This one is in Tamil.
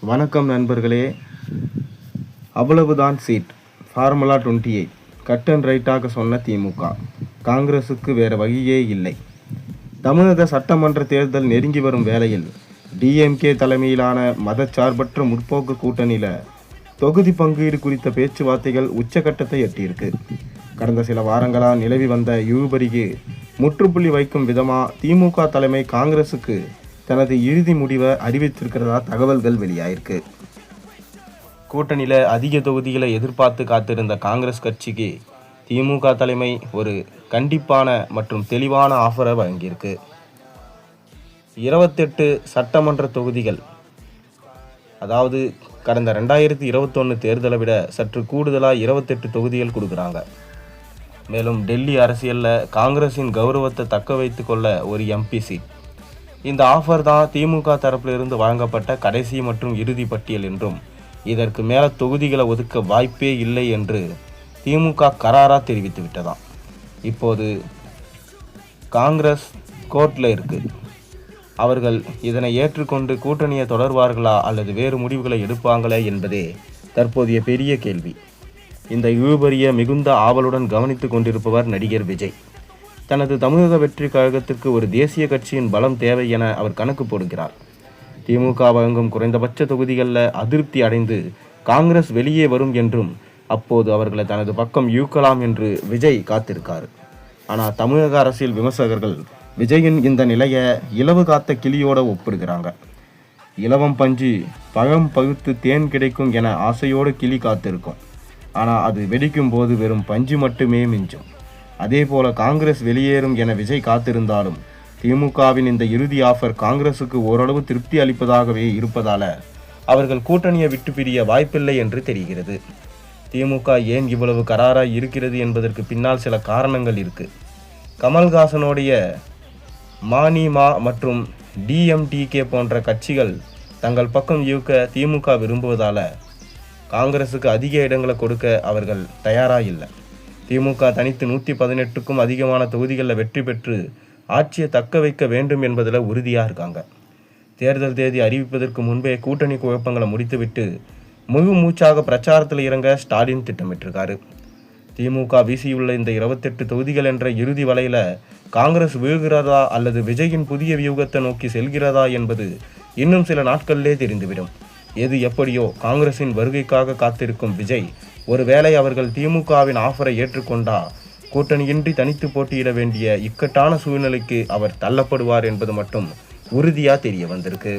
வணக்கம் நண்பர்களே. அவ்வளவுதான் seat. Formula twenty eight cut and ரைட்டாக சொன்ன திமுக. காங்கிரசுக்கு வேறு வழியே இல்லை. தமிழக சட்டமன்ற தேர்தல் நெருங்கி வரும் வேளையில் டிஎம்கே தலைமையிலான மதச்சார்பற்ற முற்போக்கு கூட்டணியில் தொகுதி பங்கீடு குறித்த பேச்சுவார்த்தைகள் உச்சகட்டத்தை எட்டியிருக்கு. கடந்த சில வாரங்களாக நிலவி வந்த இழுபறிக்கு முற்றுப்புள்ளி வைக்கும் விதமாக திமுக தலைமை காங்கிரசுக்கு தனது இறுதி முடிவை அறிவித்திருக்கிறதா தகவல்கள் வெளியாயிருக்கு. கூட்டணியில் அதிக தொகுதிகளை எதிர்பார்த்து காத்திருந்த காங்கிரஸ் கட்சிக்கு திமுக தலைமை ஒரு கண்டிப்பான மற்றும் தெளிவான ஆஃபரை வழங்கியிருக்கு. இருபத்தெட்டு சட்டமன்ற தொகுதிகள் அதாவது கடந்த ரெண்டாயிரத்தி இருபத்தொன்று தேர்தலை விட சற்று கூடுதலாக இருபத்தெட்டு தொகுதிகள் கொடுக்குறாங்க. மேலும் டெல்லி அரசியலில் காங்கிரஸின் கௌரவத்தை தக்க வைத்து கொள்ள ஒரு எம்பி சீட் இந்த ஆஃபர் தான் திமுக தரப்பிலிருந்து வழங்கப்பட்ட கடைசி மற்றும் இறுதி பட்டியல் என்றும் இதற்கு மேலே தொகுதிகளை ஒதுக்க வாய்ப்பே இல்லை என்று திமுக கராராக தெரிவித்து விட்டதாம். இப்போது காங்கிரஸ் கோர்ட்டில் இருக்கு. அவர்கள் இதனை ஏற்றுக்கொண்டு கூட்டணியை தொடர்வார்களா அல்லது வேறு முடிவுகளை எடுப்பாங்களே என்பதே தற்போதைய பெரிய கேள்வி. இந்த இழுபறிய மிகுந்த ஆவலுடன் கவனித்து கொண்டிருப்பவர் நடிகர் விஜய். தனது தமிழக வெற்றி கழகத்திற்கு ஒரு தேசிய கட்சியின் பலம் தேவை என அவர் கணக்கு போடுகிறார். திமுக வழங்கும் குறைந்தபட்ச தொகுதிகளில் அதிருப்தி அடைந்து காங்கிரஸ் வெளியே வரும் என்றும் அப்போது அவர்களை தனது பக்கம் இழுக்கலாம் என்று விஜய் காத்திருக்கார். ஆனால் தமிழக அரசியல் விமர்சகர்கள் விஜயின் இந்த நிலையை இலவு காத்த கிளியோட ஒப்பிடுகிறாங்க. இலவம் பஞ்சு பழம் பகுத்து தேன் கிடைக்கும் என ஆசையோடு கிளி காத்திருக்கும். ஆனால் அது வெடிக்கும் போது வெறும் பஞ்சு மட்டுமே மிஞ்சும். அதே போல காங்கிரஸ் வெளியேறும் என விஜய் காத்திருந்தாலும் திமுகவின் இந்த இறுதி ஆஃபர் காங்கிரசுக்கு ஓரளவு திருப்தி அளிப்பதாகவே இருப்பதால அவர்கள் கூட்டணியை விட்டு பிரிய வாய்ப்பில்லை என்று தெரிகிறது. திமுக ஏன் இவ்வளவு கராராய் இருக்கிறது என்பதற்கு பின்னால் சில காரணங்கள் இருக்கு. கமல்ஹாசனுடைய மானிமா மற்றும் டிஎம்டிகே போன்ற கட்சிகள் தங்கள் பக்கம் இயக்க திமுக விரும்புவதால காங்கிரசுக்கு அதிக இடங்களை கொடுக்க அவர்கள் தயாராக இல்லை திமுக தனித்து நூற்றி பதினெட்டுக்கும் அதிகமான தொகுதிகளில் வெற்றி பெற்று ஆட்சியை தக்க வைக்க வேண்டும் என்பதில் உறுதியாக இருக்காங்க. தேர்தல் தேதி அறிவிப்பதற்கு முன்பே கூட்டணி குழப்பங்களை முடித்துவிட்டு முழு மூச்சாக பிரச்சாரத்தில் இறங்க ஸ்டாலின் திட்டமிட்டிருக்காரு. திமுக வீசியுள்ள இந்த இருபத்தெட்டு தொகுதிகள் என்ற இறுதி வலையில் காங்கிரஸ் வீழ்கிறதா அல்லது விஜயின் புதிய வியூகத்தை நோக்கி செல்கிறதா என்பது இன்னும் சில நாட்களிலே தெரிந்துவிடும். எது எப்படியோ காங்கிரசின் வருகைக்காக காத்திருக்கும் விஜய் ஒருவேளை அவர்கள் திமுகவின் ஆஃபரை ஏற்றுக்கொண்டா கூட்டணியின்றி தனித்து போட்டியிட வேண்டிய இக்கட்டான சூழ்நிலைக்கு அவர் தள்ளப்படுவார் என்பது மட்டும் உறுதியா தெரிய வந்திருக்கு.